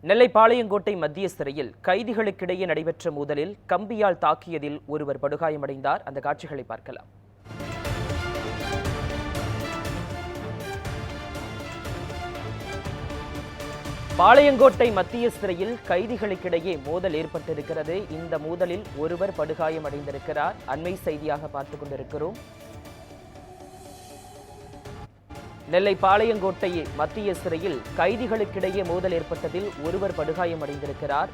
நெல்லை பாளையங்கோட்டை மத்திய சிறையில் கைதிகளுக்கிடையே நடைபெற்ற மோதலில் கம்பியால் தாக்கியதில் ஒருவர் படுகாயமடைந்தார். அந்த காட்சிகளை பார்க்கலாம். பாளையங்கோட்டை மத்திய சிறையில் கைதிகளுக்கிடையே மோதல் ஏற்பட்டிருக்கிறது. இந்த மோதலில் ஒருவர் படுகாயமடைந்திருக்கிறார். அண்மை செய்தியாக பார்த்துக் கொண்டிருக்கிறோம். நெல்லை பாளையங்கோட்டை மத்திய சிறையில் கைதிகளுக்கிடையே மோதல் ஏற்பட்டதில் ஒருவர் படுகாயமடைந்திருக்கிறார்.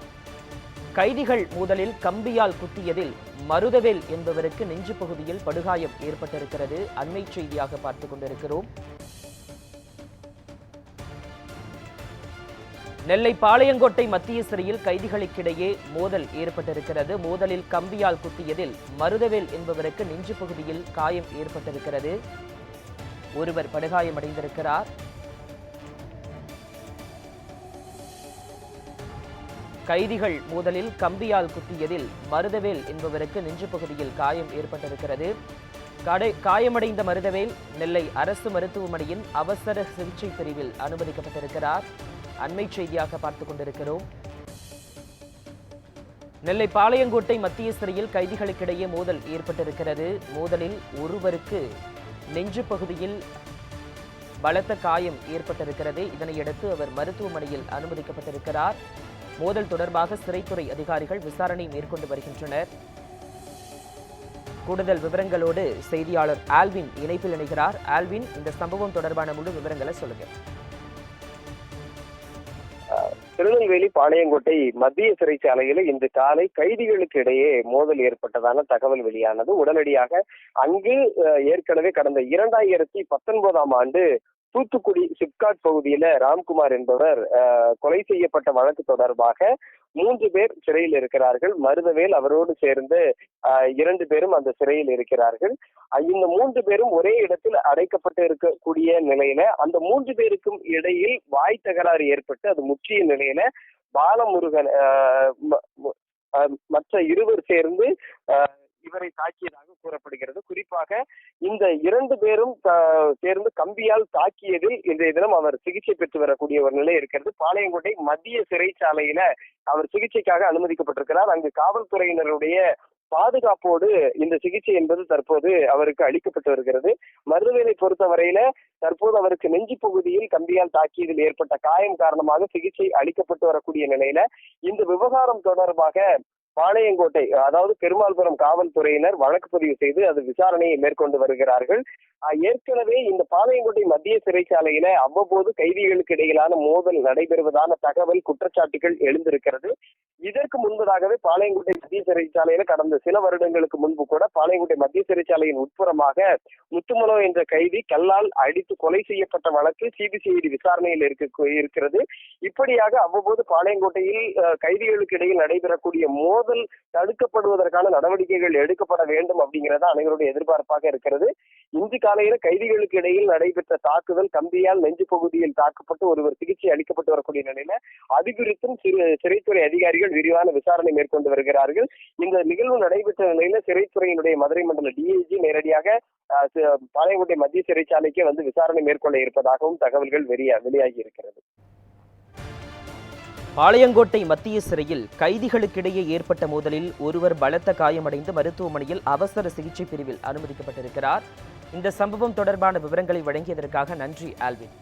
கைதிகள் மோதலில் கம்பியால் குத்தியதில் மருதவேல் என்பவருக்கு நெஞ்சு பகுதியில் படுகாயம் ஏற்பட்டிருக்கிறது. அண்மை செய்தியாக பார்த்துக் கொண்டிருக்கிறோம். நெல்லை பாளையங்கோட்டை மத்திய சிறையில் கைதிகளுக்கிடையே மோதல் ஏற்பட்டிருக்கிறது. மோதலில் கம்பியால் குத்தியதில் மருதவேல் என்பவருக்கு நெஞ்சு பகுதியில் காயம் ஏற்பட்டிருக்கிறது. ஒருவர் படுகாயமடைந்திருக்கிறார். கைதிகள் மோதலில் கம்பியால் குத்தியதில் மருதவேல் என்பவருக்கு நெஞ்சு பகுதியில் காயம் ஏற்பட்டிருக்கிறது. கடை காயமடைந்த மருதவேல் நெல்லை அரசு மருத்துவமனையின் அவசர சிகிச்சை பிரிவில் அனுமதிக்கப்பட்டிருக்கிறார். அண்மை செய்தியாக பார்த்துக் கொண்டிருக்கிறோம். நெல்லை பாளையங்கோட்டை மத்திய சிறையில் கைதிகளுக்கிடையே மோதல் ஏற்பட்டிருக்கிறது. மோதலில் ஒருவருக்கு நெஞ்சு பகுதியில் பலத்த காயம் ஏற்பட்டிருக்கிறது. இதனையடுத்து அவர் மருத்துவமனையில் அனுமதிக்கப்பட்டிருக்கிறார். மோதல் தொடர்பாக சிறைத்துறை அதிகாரிகள் விசாரணை மேற்கொண்டு வருகின்றனர். கூடுதல் விவரங்களோடு செய்தியாளர் ஆல்வின் இணைப்பில் இணைகிறார். ஆல்வின் இந்த சம்பவம் தொடர்பான முழு விவரங்களை சொல்லுங்கள். திருநெல்வேலி பாளையங்கோட்டை மத்திய சிறைச்சாலையில் இன்று காலை கைதிகளுக்கு இடையே மோதல் ஏற்பட்டதான தகவல் வெளியானது. உடனடியாக அங்கு அஹ், ஏற்கனவே கடந்த இரண்டாயிரத்தி பத்தொன்பதாம் ஆண்டு தூத்துக்குடி சிப்காட் பகுதியில ராம்குமார் என்பவர் அஹ், கொலை செய்யப்பட்ட வழக்கு தொடர்பாக மூன்று பேர் சிறையில் இருக்கிறார்கள். மருதவேல் அவரோடு சேர்ந்து அஹ், இரண்டு பேரும் அந்த சிறையில் இருக்கிறார்கள். இந்த மூன்று பேரும் ஒரே இடத்தில் அடைக்கப்பட்டு இருக்கக்கூடிய நிலையில அந்த மூன்று பேருக்கும் இடையில் வாய் தகராறு ஏற்பட்டு அது முற்றிய நிலையில பாலமுருகன் மற்ற இருவர் சேர்ந்து அஹ், இவரை தாக்கியதாக கூறப்படுகிறது. குறிப்பாக இந்த இரண்டு பேரும் சேர்ந்து கம்பியால் தாக்கியதில் இன்றைய தினம் அவர் சிகிச்சை பெற்று வரக்கூடிய ஒரு நிலை இருக்கிறது. பாளையங்கோட்டை மத்திய சிறைச்சாலையில அவர் சிகிச்சைக்காக அனுமதிக்கப்பட்டிருக்கிறார். அங்கு காவல்துறையினருடைய பாதுகாப்போடு இந்த சிகிச்சை என்பது தற்போது அவருக்கு அளிக்கப்பட்டு வருகிறது. மருதவேலை பொறுத்தவரையில தற்போது அவருக்கு நெஞ்சு பகுதியில் கம்பியால் தாக்கியதில் ஏற்பட்ட காயம் காரணமாக சிகிச்சை அளிக்கப்பட்டு வரக்கூடிய நிலையில இந்த விவகாரம் தொடர்பாக பாளையங்கோட்டை அதாவது பெருமாள்புரம் காவல்துறையினர் வழக்கு பதிவு செய்து அது விசாரணையை மேற்கொண்டு வருகிறார்கள். ஏற்கனவே இந்த பாளையங்கோட்டை மத்திய சிறைச்சாலையில அவ்வப்போது கைதிகளுக்கு இடையிலான மோதல் நடைபெறுவதான தகவல் குற்றச்சாட்டுகள் எழுந்திருக்கிறது. இதற்கு முன்பதாகவே பாளையங்கோட்டை மத்திய சிறைச்சாலையில கடந்த சில வருடங்களுக்கு முன்பு கூட பாளையங்கோட்டை மத்திய சிறைச்சாலையின் உட்புறமாக முத்துமனோ என்ற கைதி கல்லால் அடித்து கொலை செய்யப்பட்ட வழக்கு சிபிசிஐடி விசாரணையில் இருக்க இருக்கிறது. இப்படியாக அவ்வப்போது பாளையங்கோட்டையில் கைதிகளுக்கு இடையில் நடைபெறக்கூடிய மோதல் தடுக்கப்படுவதற்கான நடவடிக்கைகள் எடுக்கப்பட வேண்டும் அப்படிங்கிறத அனைவருடைய எதிர்பார்ப்பாக இருக்கிறது. இன்று காலையில கைதிகளுக்கு இடையில் நடைபெற்ற தாக்குதல் கம்பியால் நெஞ்சு பகுதியில் தாக்கப்பட்டு ஒருவர் சிகிச்சை அளிக்கப்பட்டு வரக்கூடிய நிலையில அது குறித்தும் சிறு சிறைத்துறை அதிகாரிகள் விரிவான விசாரணை மேற்கொண்டு வருகிறார்கள். இந்த நிகழ்வு நடைபெற்ற நிலையில சிறைத்துறையினுடைய மதுரை மண்டல டிஐஜி நேரடியாக அஹ், பாளையங்கோட்டை மத்திய சிறைச்சாலைக்கு வந்து விசாரணை மேற்கொள்ள இருப்பதாகவும் தகவல்கள் வெளியா வெளியாகி இருக்கிறது. பாளையங்கோட்டை மத்திய சிறையில் கைதிகளுக்கிடையே ஏற்பட்ட மோதலில் ஒருவர் பலத்த காயமடைந்து மருத்துவமனையில் அவசர சிகிச்சை பிரிவில் அனுமதிக்கப்பட்டிருக்கிறார். இந்த சம்பவம் தொடர்பான விவரங்களை வழங்கியதற்காக நன்றி ஆல்வின்.